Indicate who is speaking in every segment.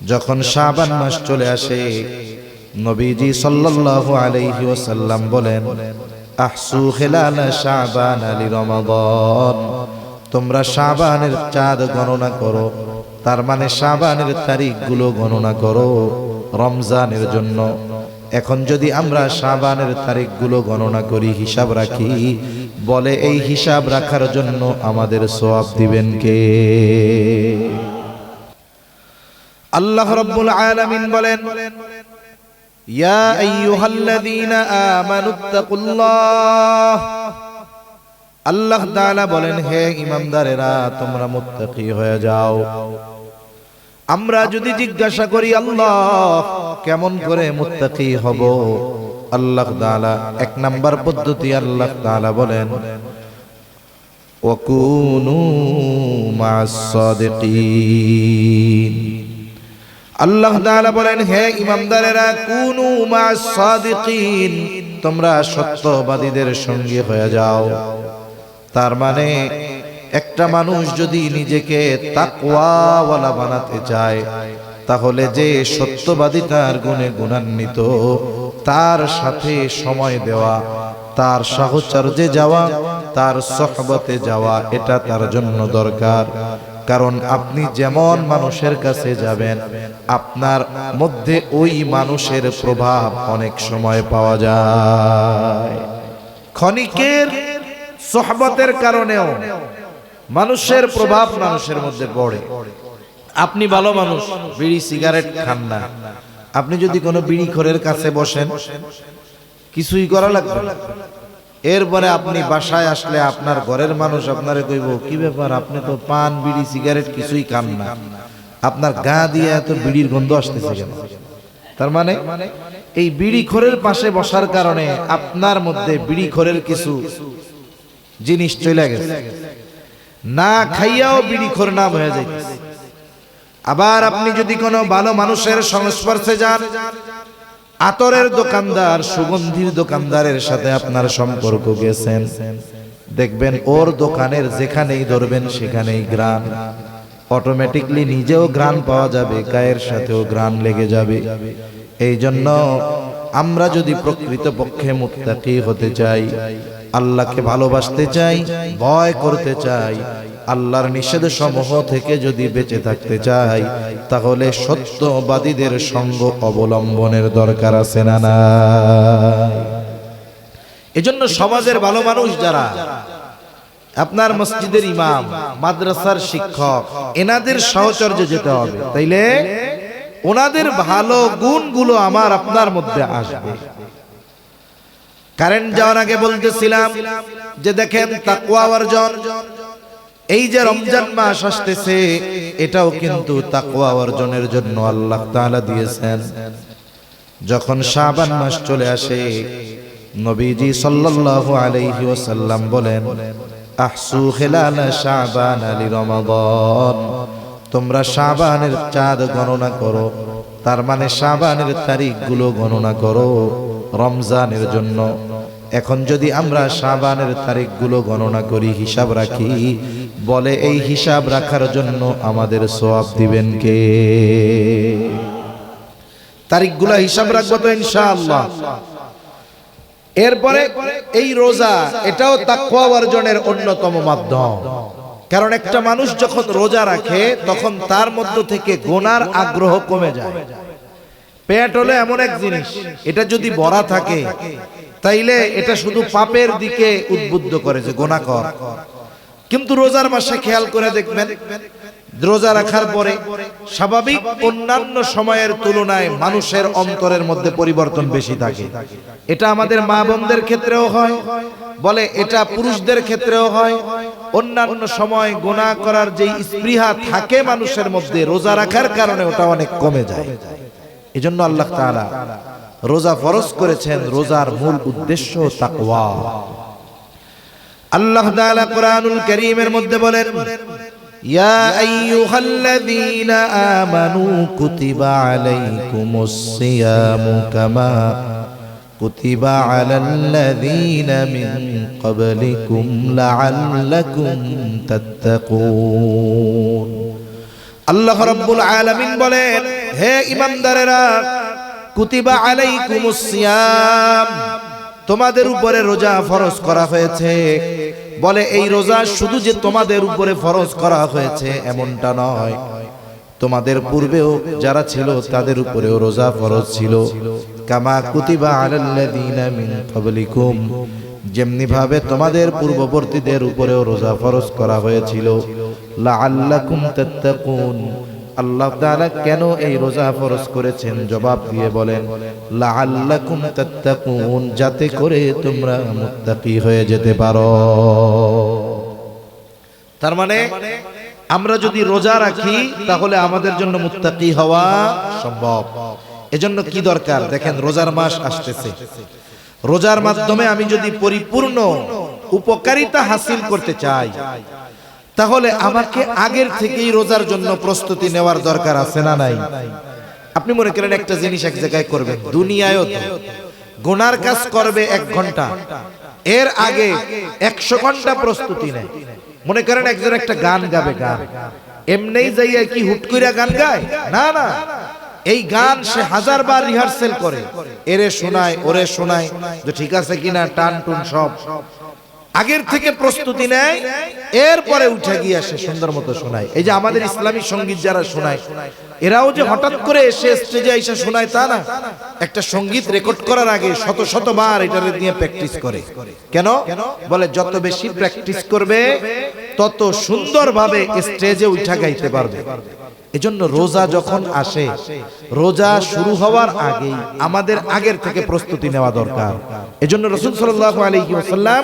Speaker 1: যখন শাবান মাস চলে আসে, নবীজি সাল্লাল্লাহু আলাইহি ওয়াসাল্লাম বলেন, আহসু খেলাল শাবান আলি রমাদান। তোমরা শাবানের চাঁদ গণনা করো, তার মানে শাবানের তারিখগুলো গণনা করো রমজানের জন্য। এখন যদি আমরা শাবানের তারিখগুলো গণনা করি, হিসাব রাখি, বলে এই হিসাব রাখার জন্য আমাদের সোয়াব দিবেন কে? আল্লাহ রব্বুল আলামিন বলেন, ইয়া আইয়ুহাল্লাযীনা আমানুত্তাকুল্লাহ আল্লাহ তাআলা বলেন, হে ইমানদারেরা, তোমরা মুত্তাকি হয়ে যাও। আমরা যদি জিজ্ঞাসা করি, আল্লাহ, কেমন করে মুত্তাকি হব? আল্লাহ তাআলা, এক নাম্বার পদ্ধতি আল্লাহ তাআলা বলেন ওয়াকুনু মা'আস সাদিকিন আল্লাহ তাআলা বলেন, হে ইমানদারেরা কুনু মা'আস সাদিকিন, তোমরা সত্যবাদীদের সঙ্গে হয়ে যাও। তার মানে একটা মানুষ যদি নিজেকে তাকওয়াওয়ালা বানাতে চায়, তাহলে যে সত্যবাদী তার গুণে গুণান্বিত, তার সাথে সময় দেওয়া, তার সাহচর্যে যাওয়া, তার সহবতে যাওয়া, এটা তার জন্য দরকার। কারণ আপনি যেমন মানুষের কাছে যাবেন, আপনার মধ্যে ওই মানুষের প্রভাব অনেক সময় পাওয়া যায়। ক্ষণিকের সহবতের কারণেও মানুষের প্রভাব মানুষের মধ্যে পড়ে। আপনি ভালো মানুষ, বিড়ি, সিগারেট খান না। আপনি যদি কোনো বিড়ি খোরের কাছে বসেন, কিছুই করা লাগবে। এরপরে আপনি বাসায় আসলে আপনার ঘরের মানুষ আপনারে কইব, কি ব্যাপার? আপনি তো পান, বিড়ি, সিগারেট কিছুই খান না। আপনার গা দিয়ে এত বিড়ির গন্ধ আসতেছে কেন? তার মানে এই বিড়ি খোরের পাশে বসার কারণে আপনার মধ্যে বিড়ি খোরের কিছু জিনিস চলে গেছে। না খাইয়াও বিড়ি খোর নাম হয়ে যাইতেছে। আবার আপনি যদি কোনো ভালো মানুষের সংস্পর্শে যান আতরের দোকানদার, সুগন্ধির দোকানদারের সাথে আপনার সম্পর্ক গেছেন। দেখবেন ওর দোকানের যেখানেই ধরবেন সেখানেই গ্রাম। অটোমেটিকলি নিজেও গ্রাম পাওয়া যাবে, গায়ের সাথেও গ্রাম লেগে যাবে। এই জন্য আমরা যদি প্রকৃতপক্ষে মুক্তাকি হতে চাই আল্লাহকে ভালোবাসতে চাই, ভয় করতে চাই, আল্লাহর নিষেধ সমূহ থেকে যদি বেঁচে থাকতে চাই, তাহলে সত্যবাদীদের সঙ্গ অবলম্বনের দরকার আছে না না? এজন্য সমাজের ভালো মানুষ যারা, আপনার মসজিদের ইমাম, মাদ্রাসার শিক্ষক, এনাদের সাহচর্য যেতে হবে। তাইলে ওনাদের ভালো গুণগুলো আমার আপনার মধ্যে আসবে। কারেন্ট যাওয়ার আগে বলতেছিলাম যে দেখেন তাকওয়া অর্জন। এই যে রমজান মাস আসতেছে, এটাও কিন্তু তাকওয়া অর্জনের জন্য আল্লাহ তাআলা দিয়েছেন। যখন শাবান মাস চলে আসে, নবীজি সাল্লাল্লাহু আলাইহি ওয়াসাল্লাম বলেন, আহসু খেলাল শাবান আলি রমাদান। তোমরা শাবানের চাঁদ গণনা করো, তার মানে শাবানের তারিখগুলো গণনা করো রমজানের জন্য। এখন যদি আমরা শাবানের তারিখগুলো গণনা করি, হিসাব রাখি, বলে এই হিসাব রাখার জন্য আমাদের সোয়াব দিবেন কে? তারিখগুলো হিসাব রাখব তো ইনশাআল্লাহ। এরপরে এই রোজা, এটাও তাকওয়া অর্জনের অন্যতম মাধ্যম। কারণ একটা মানুষ যখন রোজা রাখে, তখন তার মধ্য থেকে গোনার আগ্রহ কমে যায়। পেট হলো এমন এক জিনিস, এটা যদি ভরা থাকে তাইলে এটা শুধু পাপের দিকে উদ্বুদ্ধ করে যে গোনা কর। কিন্তু রোজার মাসে খেয়াল করে দেখবেন, রোজা রাখার পরে স্বাভাবিক অন্যান্য সময়ের তুলনায় মানুষের অন্তরের মধ্যে পরিবর্তন বেশি থাকে। এটা আমাদের মা বোনদের ক্ষেত্রেও হয়, বলে এটা পুরুষদের ক্ষেত্রেও হয়। অন্যান্য সময় গোনা করার যে স্পৃহা থাকে মানুষের মধ্যে, রোজা রাখার কারণে ওটা অনেক কমে যায়। এজন্য আল্লাহ তাআলা রোজা ফরজ করেছেন, রোজার মূল উদ্দেশ্য তাকওয়া। আল্লাহ তাআলা কোরআনুল কারীমের মধ্যে বলেন, ইয়া আইয়ুহাল্লাযীনা আমানু কুতিবা আলাইকুমুস সিয়ামু কামা কুতিবা আলাল্লাযীনা মিন ক্বাবলিকুম লাআল্লাকুম তাত্তাকুন। আল্লাহ রাব্বুল আলামিন বলেন, হে ইমানদারেরা কুতিবা আলাইকুমুস সিয়াম। তোমাদের উপরে রোজা ফরজ করা হয়েছে। বলে, এই রোজা শুধু যে তোমাদের উপরে ফরজ করা হয়েছে, এমনটা নয়। তোমাদের পূর্বেও যারা ছিল, তাদের উপরেও রোজা ফরজ ছিল। কামা কুতিবা আলাল্লাযীনা মিন ক্বাবলিকুম। যেমনি ভাবে তোমাদের পূর্ববর্তীদের উপরেও রোজা ফরজ করা হয়েছিল। লাআল্লাকুম তাত্তাকুন। আল্লাহ তাআলা কেন এই রোজা ফরজ করেছেন? জবাব দিয়ে বলেন, লাআল্লাকুম তাত্তাকুন, যাতে করে তোমরা মুত্তাকি হয়ে যেতে পারো। তার মানে আমরা যদি রোজা রাখি, তাহলে আমাদের জন্য মুত্তাকি হওয়া সম্ভব। এজন্য কি দরকার? দেখেন, রোজার মাস আসতেছে। রোজার মাধ্যমে আমি যদি পরিপূর্ণ উপকারিতা হাসিল করতে চাই তাহলে আমাকে আগের থেকেই রোজার জন্য প্রস্তুতি নেওয়ার দরকার আছে না নাই? আপনি মনে করেন একটা জিনিস এক জায়গায় করবেন দুনিয়ায়ও তো। গোনার কাজ করবে এক ঘণ্টা। এর আগে একশো ঘণ্টা প্রস্তুতি নেয়। মনে করেন একজন একটা গান গাবে গান এমনি যাইয়া কি হুট কইরা গান গায়? না না। এই গান সে হাজার বার রিহার্সেল করে। এরে শোনায় ওরে শোনায়। যে ঠিক আছে কিনা টান টুন সব। আগের থেকে প্রস্তুতি নেয় এরপরে উঠে গিয়ে আসে সুন্দর মতো শোনায়। এই যে আমাদের ইসলামী সংগীত যারা শোনায় এরাও যে হঠাৎ করে এসে স্টেজে এসে শোনায় তা না। একটা সংগীত রেকর্ড করার আগে শত শতবার এটার নিয়ে প্র্যাকটিস করে। কেন? বলে যত বেশি প্র্যাকটিস করবে তত সুন্দরভাবে স্টেজে উঠা গাইতে পারবে। এজন্য রোজা যখন আসে রোজা শুরু হওয়ার আগেই আমাদের আগের থেকে প্রস্তুতি নেওয়া দরকার। এজন্য রসুল সাল্লাল্লাহু আলাইহি ওয়াসাল্লাম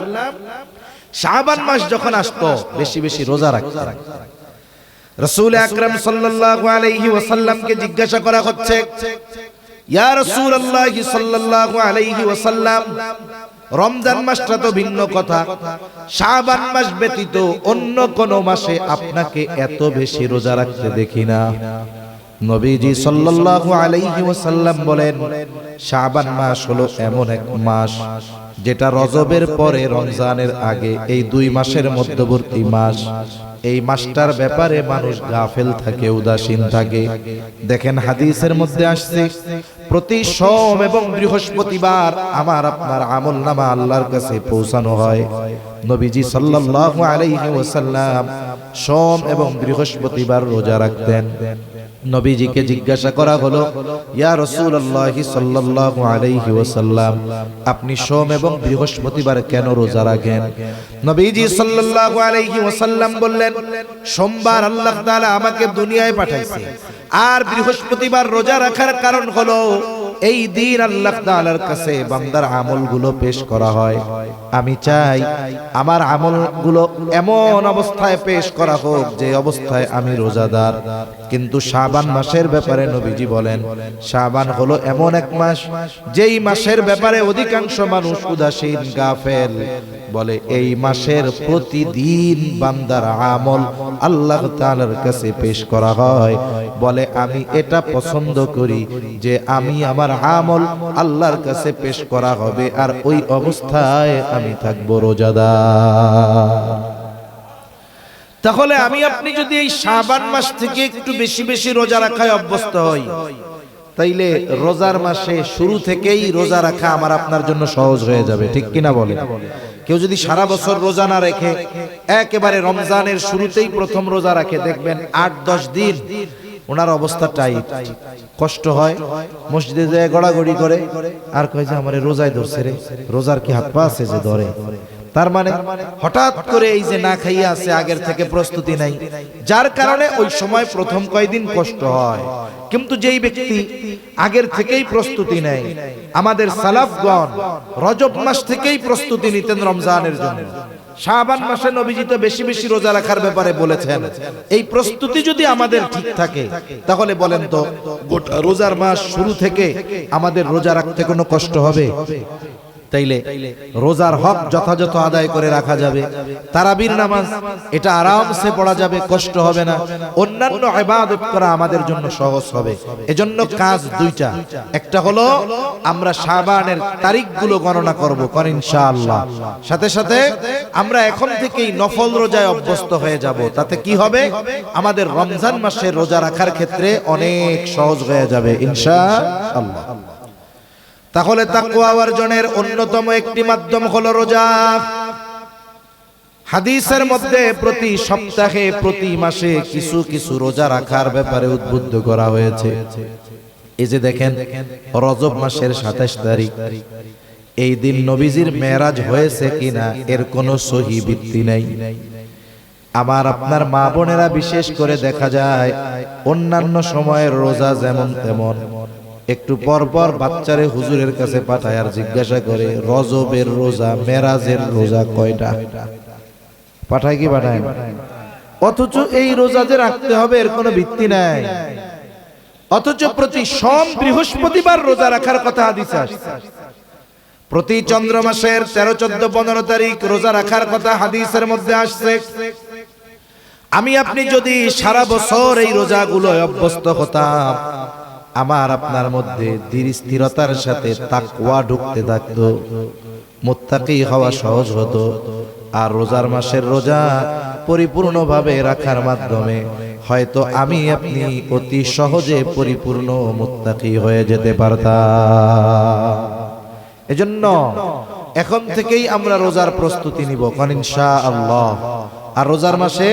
Speaker 1: শাবান মাস যখন আসতো বেশি বেশি রোজা রাখতেন রসুল আকরাম সাল্লাল্লাহু আলাইহি ওয়াসাল্লামকে জিজ্ঞাসা করা হচ্ছে ইয়া রাসূলুল্লাহ সাল্লাল্লাহু আলাইহি ওয়াসাল্লাম রমজান মাসটা তো ভিন্ন কথা। শাবান মাস ব্যতীত অন্য কোন মাসে আপনাকে এত বেশি রোজা রাখতে দেখি না। নবীজি সাল্লাল্লাহু আলাইহি ওয়াসাল্লাম বলেন, শাবান মাস হলো এমন এক মাস যেটা রজবের পরে রমজানের আগে এই দুই মাসের মধ্যবর্তী মাস। এই মাসটার ব্যাপারে মানুষ গাফেল থাকে, উদাসীন থাকে। দেখেন হাদিসের মধ্যে আসছে, প্রতি সোম এবং বৃহস্পতিবার আমার আপনার আমল নামা আল্লাহর কাছে পৌঁছানো হয়। নবীজি সাল্লাল্লাহু আলাইহি ওয়াসাল্লাম সোম এবং বৃহস্পতিবার রোজা রাখতেন। নবীজিকে জিজ্ঞাসা করা হলো, ইয়া রাসূলুল্লাহি সাল্লাল্লাহু আলাইহি ওয়াসাল্লাম, আপনি সোম এবং বৃহস্পতিবার কেন রোজা রাখেন? নবীজি সাল্লাল্লাহু আলাইহি ওয়াসাল্লাম বললেন, সোমবার আল্লাহ তাআলা আমাকে দুনিয়ায় পাঠাইছে। আর বৃহস্পতিবার রোজা রাখার কারণ হলো এই দিন আল্লাহ তাআলার কাছে বান্দার আমলগুলো পেশ করা হয়। আমি চাই আমার আমলগুলো এমন অবস্থায় পেশ করা হোক যে অবস্থায় আমি রোজাদার। কিন্তু শাবান মাসের ব্যাপারে নবীজি বলেন, শাবান হলো এমন এক মাস যেই মাসের ব্যাপারে অধিকাংশ মানুষ উদাসীন, গাফেল। বলে, এই মাসের প্রতিদিন বান্দার আমল আল্লাহ তাআলার কাছে পেশ করা হয়। বলে, আমি এটা পছন্দ করি যে আমি আমার আমল আল্লাহর কাছে পেশ করা হবে আর ওই অবস্থায় আমি থাকব রোজাদার। তাহলে আমি আপনি যদি এই শাবান মাস থেকে একটু বেশি বেশি রোজা রাখায় অভ্যস্ত হই তাইলে রোজার মাসে শুরু থেকেই রোজা রাখা আমার আপনার জন্য সহজ হয়ে যাবে, ঠিক কিনা বলে? কেউ যদি সারা বছর রোজা না রেখে একেবারে রমজানের শুরুতেই প্রথম রোজা রাখে, দেখবেন আট দশ দিন ওনার অবস্থা টাইট। কষ্ট হয়, মসজিদে যায় গড়াগড়ি করে, আর কয় যে আমার রোজায় ধরছে রে, রোজার কি হাত পা আছে যে ধরে? তার মানে হঠাৎ করে এই যে না খাইয়া আছে আগের থেকে প্রস্তুতি নাই। যার কারণে ওই সময় প্রথম কয়দিন কষ্ট হয়। কিন্তু যেই ব্যক্তি আগের থেকেই প্রস্তুতি নেয়। আমাদের সালাফগণ রজব মাস থেকেই প্রস্তুতি নিতেন রমজানের জন্য। শাবান মাসে নবীজি তো বেশি বেশি রোজা রাখার ব্যাপারে বলেছেন। এই প্রস্তুতি যদি আমাদের ঠিক থাকে তাহলে বলেন তো রোজার মাস শুরু থেকে আমাদের রোজা রাখতে কোনো কষ্ট হবে। তাইলে রোজার হক যথাযথ আদায় করে রাখা যাবে। তারাবির নামাজ, এটা আরামসে পড়া যাবে, কষ্ট হবে না। অন্যান্য ইবাদত করা আমাদের জন্য সহজ হবে। এজন্য কাজ দুইটা। একটা হলো, আমরা শাবানের তারিখগুলো গণনা করব, কর ইনশাআল্লাহ। সাথে সাথে আমরা এখন থেকেই নফল রোজায় অভ্যস্ত হয়ে যাব। তাতে কি হবে? আমাদের রমজান মাসে রোজা রাখার ক্ষেত্রে অনেক সহজ হয়ে যাবে, ইনশাআল্লাহ। তাহলে তাকওয়া অর্জনের অন্যতম একটি মাধ্যম হলো রোজা। হাদিসের মধ্যে প্রতি সপ্তাহে, প্রতি মাসে কিছু কিছু রোজা রাখার ব্যাপারে উদ্বুদ্ধ করা হয়েছে। এই যে দেখেন, রজব মাসের সাতাশ তারিখ। এই দিন নবীজির মেরাজ হয়েছে কিনা, এর কোনো সহি ভিত্তি নাই। আমার আপনার মা বোনেরা বিশেষ করে দেখা যায়, অন্যান্য সময়ের রোজা যেমন তেমন। একটু পর পর বাচ্চারে হুজুরের কাছে পাঠায় আর জিজ্ঞাসা করে, রজবের রোজা, মেরাজের রোজা কয়টা? পাঠায় কি পাঠায়? অথচ এই রোজা যে রাখতে হবে এর কোনো ভিত্তি নাই। অথচ প্রতি সোম বৃহস্পতিবার রোজা রাখার কথা আসছে প্রতি চন্দ্র মাসের তেরো, চোদ্দ, পনেরো তারিখ রোজা রাখার কথা হাদিসের মধ্যে আসছে। আমি, আপনি যদি সারা বছর এই রোজাগুলো অভ্যস্ত হতাম আমার আপনার মধ্যে ধীর স্থিরতার সাথে তাকওয়া ঢুকতে থাকতো। মুত্তাকি হওয়া সহজ হতো আর রোজার মাসের রোজা পরিপূর্ণভাবে রাখার মাধ্যমে হয়তো আমি আপনি অতি সহজে পরিপূর্ণ মুত্তাকি হয়ে যেতে পারতাম। এজন্য এখন থেকেই আমরা রোজার প্রস্তুতি নিব কারণ ইনশা আল্লাহ আর রোজার মাসে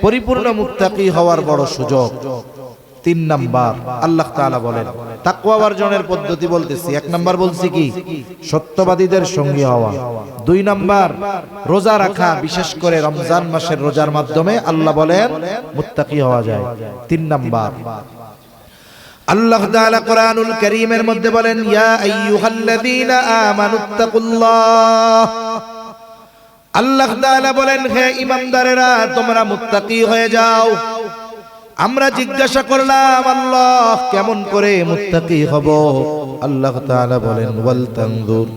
Speaker 1: পরিপূর্ণ মুত্তাকি হওয়ার বড় সুযোগ তিন নাম্বার। আল্লাহ তাআলা বলেন, তাকওয়া পদ্ধতি বলতেছি। এক নাম্বার বলছি কি? সত্যবাদীদের সঙ্গী হওয়া। দুই নাম্বার, রোজা রাখা, বিশেষ করে রমজান মাসের রোজার মাধ্যমে আল্লাহ বলেন, মুত্তাকি হওয়া যায়। তিন নাম্বার, আল্লাহ তাআলা কোরআনুল কারীমের মধ্যে বলেন, ইয়া আইয়ুহাল্লাযীনা আমানুত্তাকুল্লাহ আল্লাহ তাআলা বলেন, হে ইমানদারেরা, তোমরা মুত্তাকি হয়ে যাও। আমরা জিজ্ঞাসা করলাম, আল্লাহ, কেমন করে মুত্তাকি হব? আল্লাহ তাআলা বলেন, ওয়াল তানজুর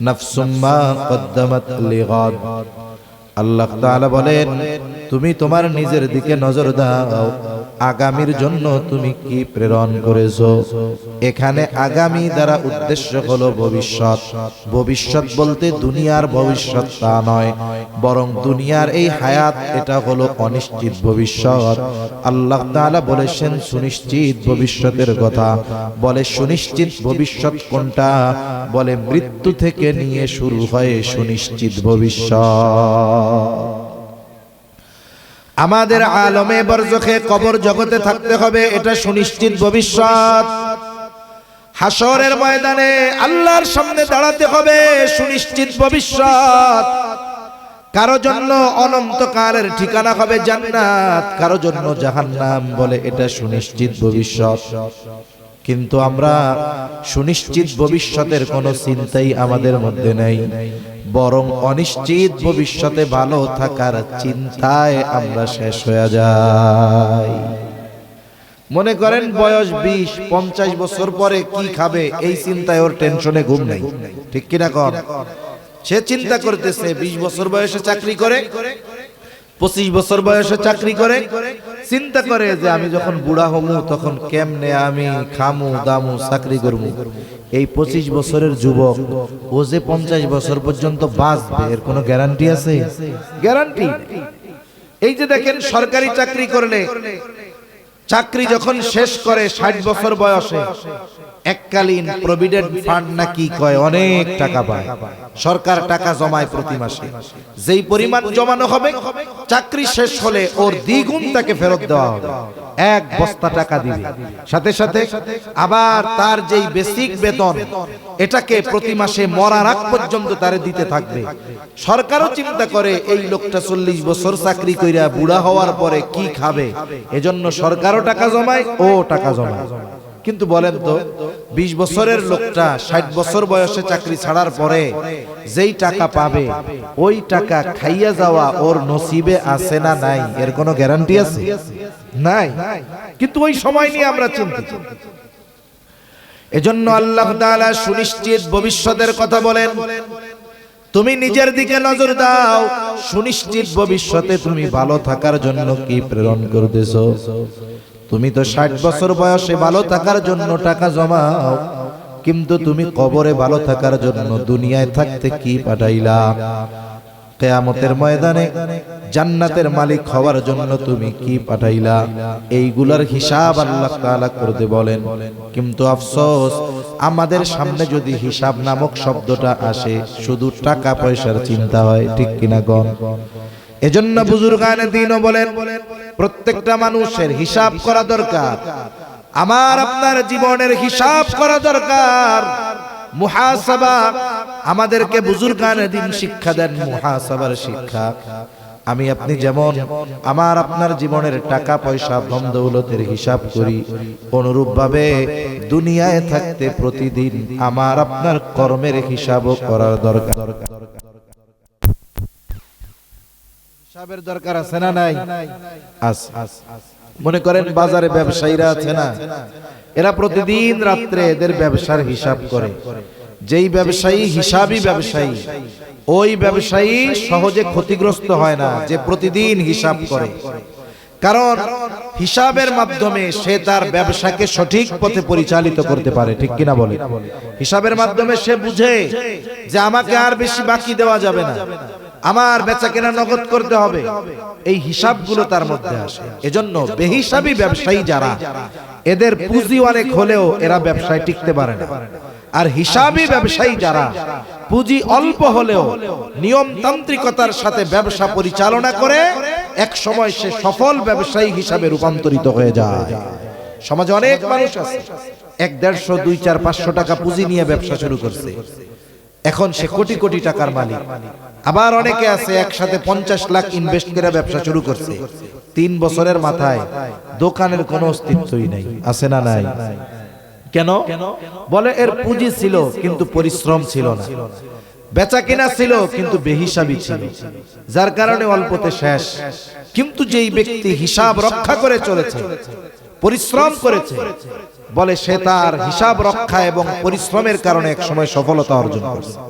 Speaker 1: নাফসুম মা কদ্দামাত লিগাদ আল্লাহ তাআলা বলেন, তুমি তোমার নিজের দিকে নজর দাও। আগামীর জন্য তুমি কি প্রেরণ করেছ? এখানে আগামী দ্বারা উদ্দেশ্য হলো ভবিষ্যৎ। ভবিষ্যৎ বলতে দুনিয়ার ভবিষ্যৎ তা নয়, বরং দুনিয়ার এই হায়াত, এটা হলো অনিশ্চিত ভবিষ্যৎ। আল্লাহ তাআলা বলেছেন, সুনিশ্চিত ভবিষ্যতের কথা। বলে, সুনিশ্চিত ভবিষ্যৎ কোনটা? বলে, মৃত্যু থেকে নিয়ে শুরু হয় সুনিশ্চিত ভবিষ্যৎ। আমাদের আলমে বরজখে কবর জগতে থাকতে হবে, এটা সুনিশ্চিত ভবিষ্যৎ। হাসরের ময়দানে আল্লাহর সামনে দাঁড়াতে হবে, সুনিশ্চিত ভবিষ্যৎ। কারও জন্য অনন্তকালের ঠিকানা হবে জান্নাত, কারও জন্য জাহান্নাম বলে এটা সুনিশ্চিত ভবিষ্যৎ। কিন্তু আমরা সুনিশ্চিত ভবিষ্যতের কোনো চিন্তাই আমাদের মধ্যে নেই, বরং অনিশ্চিত ভবিষ্যতে ভালো থাকার চিন্তায় আমরা শেষ হয়ে যাই। মনে করেন বয়স বিশ, পঞ্চাশ বছর পরে কি খাবে, এই চিন্তায় ওর টেনশনে ঘুম নেই। ঠিক কিনা কর সে চিন্তা করতেছে, বিশ বছর বয়সে চাকরি করে পঁচিশ বছর বয়সে চাকরি করে, চিন্তা করে যে আমি যখন বুড়া হমু, তখন কেমনে আমি খামু, দামু, চাকরি করব এই পঁচিশ বছরের যুবক, ও যে পঞ্চাশ বছর পর্যন্ত বাঁচবে, এর কোনো গ্যারান্টি আছে? গ্যারান্টি। এই যে দেখেন, সরকারি চাকরি করলে, চাকরি যখন শেষ করে ষাট বছর বয়সে এককালীন প্রভিডেন্ট ফান্ড নাকি কয়? অনেক টাকা পায়। সরকার টাকা জমায় প্রতি মাসে। যেই পরিমাণ জমানো হবে, চাকরি শেষ হলে ওর দ্বিগুণ তাকে ফেরত দেওয়া হবে। এক বস্তা টাকা দিবে। সাথে সাথে আবার তার যেই বেসিক বেতন, এটাকে প্রতি মাসে মরার আগ পর্যন্ত তারে দিতে থাকবে। সরকারও চিন্তা করে, এই লোকটা চল্লিশ বছর চাকরি কইরা বুড়া হওয়ার পরে কি খাবে? এজন্য সরকারও টাকা জমায়, ও টাকা জমায়। কিন্তু বলেন তো, বিশ বছরের লোকটা ষাট বছর বয়সে চাকরি ছাড়ার পরে যেই টাকা পাবে, ওই টাকা খাইয়া যাওয়া ওর নসিবে আছে না নাই? এর কোনো গ্যারান্টি আছে? নাই। কিন্তু ওই সময় নিয়ে আমরা চিন্তিত। এজন্য আল্লাহ তাআলা সুনিশ্চিত ভবিষ্যতের কথা বলেন, তুমি নিজের দিকে নজর দাও। সুনিশ্চিত ভবিষ্যতে তুমি ভালো থাকার জন্য কি প্রেরণ করতেছো? তুমি তো ষাট বছর বয়সে ভালো থাকার জন্য টাকা জমাও। কিন্তু তুমি কবরে ভালো থাকার জন্য দুনিয়ায় থাকতে কি পাঠাইলা? কেয়ামতের ময়দানে জান্নাতের মালিক হওয়ার জন্য তুমি কি পাঠাইলা? এইগুলার হিসাব আল্লাহ তাআলা করতে বলেন। কিন্তু আফসোস, আমাদের সামনে যদি হিসাব নামক শব্দটা আসে, শুধু টাকা পয়সার চিন্তা হয়, ঠিক কিনা গণ? এজন্য বুজুর্গানে দিনও বলেন, প্রত্যেকটা মানুষের হিসাব করা দরকার। আমার আপনার জীবনের হিসাব করা দরকার। মুহাসাবা, আমাদেরকে বুজুর্গানে দিন শিক্ষা দেন, মুহাসাবার শিক্ষা। আমি আপনি যেমন, আমার আপনার জীবনের টাকা পয়সা ধন দৌলতের হিসাব করি। অনুরূপ ভাবে দুনিয়ায় থাকতে প্রতিদিন আমার আপনার কর্মের হিসাবও করার দরকার। হিসাবের দরকার আছে না নাই? আছে। মনে করেন বাজারে ব্যবসায়ীরা আছে না? এরা প্রতিদিন রাত্রে এদের ব্যবসার হিসাব করে। যেই ব্যবসায়ী হিসাবই ব্যবসায়ী ওই ব্যবসায়ী সহজে ক্ষতিগ্রস্ত হয় না যে প্রতিদিন হিসাব করে। কারণ হিসাবের মাধ্যমে সে তার ব্যবসাকে সঠিক পথে পরিচালিত করতে পারে ঠিক কিনা বলে হিসাবের মাধ্যমে সে বুঝে যে আমাকে আর বেশি বাকি দেওয়া যাবে না। আমার বেচা কেনা নগদ করতে হবে। এই হিসাবগুলো তার মধ্যে আসে। এজন্য বেহিসাবি ব্যবসায়ী যারা এদের পুঁজি অনেক হলেও এরা ব্যবসায় টিকতে পারে না। আর হিসাবি ব্যবসায়ী যারা পুঁজি অল্প হলেও নিয়মতান্ত্রিকতার সাথে ব্যবসা পরিচালনা করে এক সময় সে সফল ব্যবসায়ী হিসাবে রূপান্তরিত হয়ে যায়। সমাজে অনেক মানুষ আছে। এক দেড়শো দুই চার পাঁচশো টাকা পুঁজি নিয়ে ব্যবসা শুরু করছে। এখন সে কোটি কোটি টাকার মালিক। আবার অনেকে আছে একসাথে পঞ্চাশ লাখ ইনভেস্ট করে ব্যবসা শুরু করছে। তিন বছরের মাথায় দোকানের কোনো অস্তিত্বই নাই। আছে না নাই? কেন? বলে এর পুঁজি ছিল কিন্তু পরিশ্রম ছিল না। বেচা কিনা ছিল কিন্তু বেহিসাবি ছিল। যার কারণে অল্পতে শেষ। কিন্তু যেই ব্যক্তি হিসাব রক্ষা করে চলেছে পরিশ্রম করেছে। বলে সে তার হিসাব রক্ষা এবং পরিশ্রমের কারণে এক সময় সফলতা অর্জন করছে।